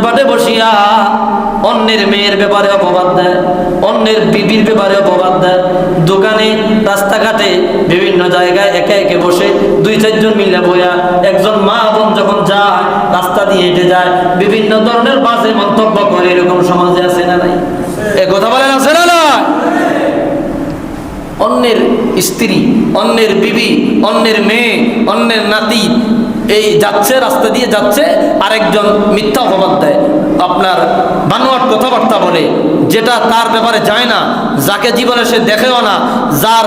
দোকানপাটে বসিয়া অন্যের মেয়ের ব্যাপারে অপবাদ দেয়, অন্যের বিবির ব্যাপারে অপবাদ দেয়। দোকানে, রাস্তাঘাটে, বিভিন্ন জায়গায় একে একে বসে দুই চারজন মিলে বইয়া একজন মা বোন যখন যায়, রাস্তা দিয়ে হেঁটে যায়, বিভিন্ন ধরনের বাসে মন্তব্য করে, এরকম সমাজে আছে না নাই? এ কথা বলেন, আছে না নয় অন্যের স্ত্রী, অন্যের বিবি, অন্যের মেয়ে, অন্যের নাতি এই যাচ্ছে, রাস্তা দিয়ে যাচ্ছে, আরেকজন মিথ্যা অপবাদ দেয়। আপনার বানোয়াট কথাবার্তা বলে, যেটা তার ব্যাপারে যায় না, যাকে জীবনে সে দেখেও না, যার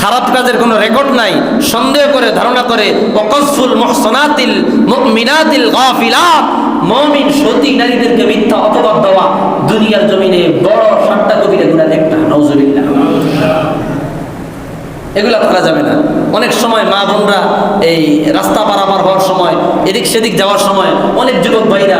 খারাপ কাজের কোনো রেকর্ড নাই, সন্দেহ করে, ধারণা করে, অকসফুল মহসনাতিল মিনাতিল গাফিলাত, মমিন সতী নারীদেরকে মিথ্যা অপবাদ দেওয়া দুনিয়ার জমিনে বড় সাতটা কবিরা গুণা একটা নজরুল্লাহ এগুলো করা যাবে না। অনেক সময় মা বোনরা এই রাস্তা পারাপার হওয়ার সময়, এদিক সেদিক যাওয়ার সময় অনেক যুবক ভাইরা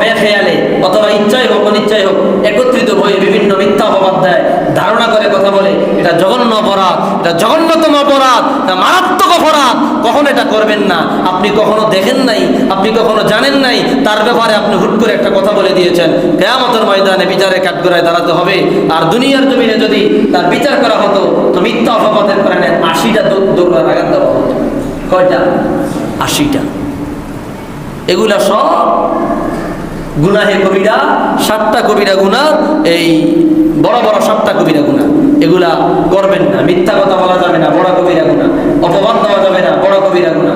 বেখেয়ালে অথবা ইচ্ছাই হোক, অনিচ্ছাই হোক, একত্রিত হয়ে বিভিন্ন মিথ্যা অপবাদ দেয়, ধারণা করে কথা বলে। এটা জঘন্য অপরাধ। এটা জঘন্যতম অপরাধ, এটা মারাত্মক অপরাধ। কখনো এটা করবেন না। আপনি কখনো দেখেন নাই, আপনি কখনো জানেন নাই, তার ব্যাপারে আপনি হুট করে একটা কথা বলে দিয়েছেন। কেয়ামতের ময়দানে বিচারে কাঠগড়ায় দাঁড়াতে হবে। আর দুনিয়ার জমিনে যদি তার বিচার করা হতো, তো মিথ্যা অপবাদের কারণে আশিটা দৌড়া লাগাতে দেওয়া হতো। কয়টা? আশিটা। এগুলা সব গুনাহে কবিরা, সাতটা কবিরা গুণা এই বড় বড় সাতটা কবিরা গুণা এগুলা করবেন না। মিথ্যা কথা বলা যাবে না, বড় কবিরা গুণা। অপবাদ দেওয়া যাবে না, বড় কবিরা গুণা।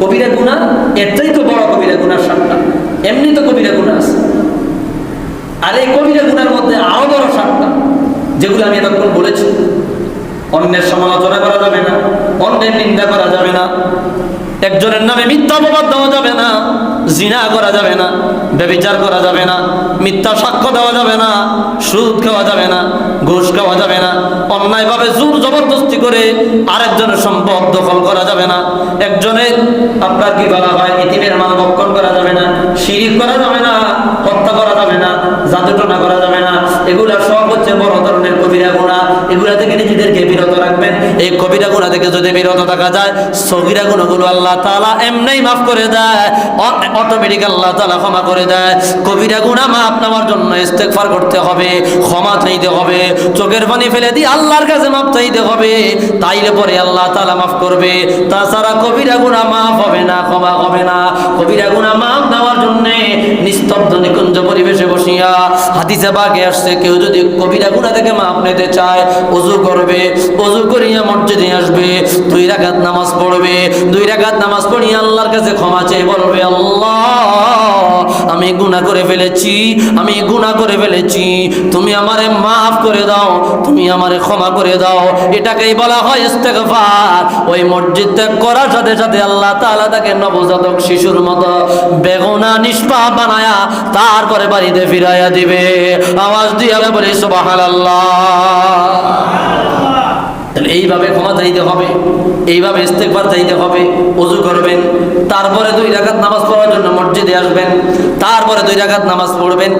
কবিরা গুণা এটাই তো বড় কবিরা গুণার সাতটা এমনি তো কবিরা গুণা আছে। আর এই কবিরা গুণার মধ্যে আরও বড় সাতটা যেগুলো আমি এতক্ষণ বলেছি। অন্যের সমালোচনা করা যাবে না, অন্যের নিন্দা করা যাবে না। একজনের নামে মিথ্যা অপবাদ দেওয়া যাবে না। জিনা করা যাবে না ব্যবিচার করা যাবে না মিথ্যা সাক্ষ্য দেওয়া যাবে না সুদ খাওয়া যাবে না ঘুষ খাওয়া যাবে না অন্যায়ভাবে জোর জবরদস্তি করে আরেকজনের সম্পদ দখল করা যাবে না একজনের আপনার কি বলা হয় ইতিমের মাল বক্ষণ করা যাবে না শিরিক করা যাবে না হত্যা করা যাবে না জাদুটনা করা যাবে না এগুলা সব হচ্ছে বড় ধরনের কবিরা গুণা। এগুলা থেকে নিজেদেরকে বিরত রাখবেন। এই কবিরা গুণা থেকে যদি বিরত থাকা যায়, সগিরা গুণগুলো আল্লাহ তাআলা এমনি মাফ করে দেয়। অটোমেটিক আল্লাহ তাআলা ক্ষমা করে দেয়। কবিরা গুণা নেওয়ার জন্য ইস্তেগফার করতে হবে, ক্ষমা চাইতে হবে, চোখের পানি ফেলে দিয়ে আল্লাহর কাছে মাফ চাইতে হবে। তাইলে পরে আল্লাহ তালা মাফ করবে। তাছাড়া কবিরা গুণা মাফ হবে না, ক্ষমা হবে না। কবিরা গুণা মাফ দেওয়ার জন্য নিস্তব্ধ নিকুঞ্জ পরিবেশে বসিয়া হাদিসে বাগে আসছে, কেউ যদি কবিরা গুণা থেকে মাপ নিতে চায় অজু করবে অজু করিয়া মসজিদে আসবে, দুই রাকাত নামাজ পড়বে, দুই রাকাত নামাজ পড়িয়া আল্লাহর কাছে ক্ষমা চেয়ে বলবে, আল্লাহ, আমি গুনাহ করে ফেলেছি, আমি গুনাহ করে ফেলেছি, তুমি আমারে মাফ করে দাও, তুমি আমারে ক্ষমা করে দাও। এটাকেই বলা হয় ইস্তেগফার। ওই মসজিদ ত্যাগ করার সাথে সাথে আল্লাহ তাআলা তাকে নবজাতক শিশুর মতো বেগুনা নিষ্পাপ বানায়া, তারপরে বাড়িতে ফিরাইয়া দিবে। আওয়াজ দিয়ে বলি, সুবহানাল্লাহ। তাহলে এইভাবে ক্ষমা চাইতে হবে, এইভাবে ইস্তেকবার চাইতে হবে, অজু করবেন, তারপরে দুই রাকাত নামাজ পড়ার জন্য মসজিদে আসবেন, তারপরে দুই রাকাত নামাজ পড়বেন,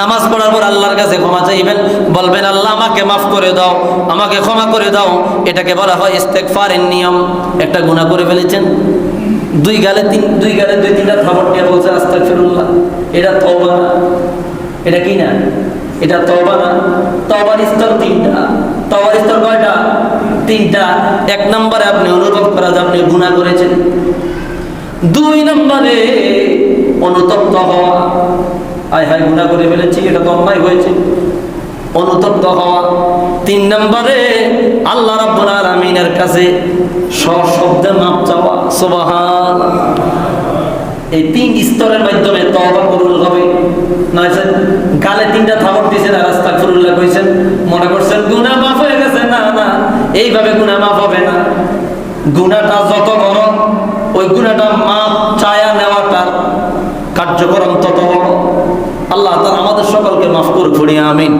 নামাজ পড়ার পর আল্লাহর কাছে ক্ষমা চাইবেন, বলবেন, আল্লাহ, আমাকে মাফ করে দাও, আমাকে ক্ষমা করে দাও। এটাকে বলা হয় ইস্তেকফারের নিয়ম। একটা গুণা করে ফেলেছেন? দুই গালে তিন, দুই গালে দুই, তিনটা থাবর নিয়ে বলছে, আস্তাগফিরুল্লাহ। এটা তওবা না। এটা কি না? এটা তওবা না? তওবার স্তর তিনটা। তওবার স্তর কয়টা? তিনটা। এক নম্বরে আপনি অনুভব করা যে আপনি গুনাহ করেছেন। দুই নম্বরে অনুতপ্ত হওয়া। আয় হায়, গুনাহ করে ফেলেছি, এটা তো অন্যায় হয়েছে। অনুতপ্ত হওয়া। তিন নম্বরে আল্লাহ রাব্বুল আলামিনের কাছে সশব্দে মাপ চাওয়া। সুবহান এই তিন স্তরের মাধ্যমে তওবা কবুল হবে। নয়ছে গালে তিনটা থাবর দিয়েছেন আর আস্তাগফিরুল্লাহ কইছেন, মনে করছেন গুনাহ মাফ হয়ে গেছে। না না, এইভাবে গুনাহ মাফ হবে না। গুনাহটা যত বড় ওই গুনাহটা মাপ চায়া নেওয়াটার কার্যক্রম তত বড় আল্লাহ তাআলা আমাদের সকলকে মাফ করে আমিন।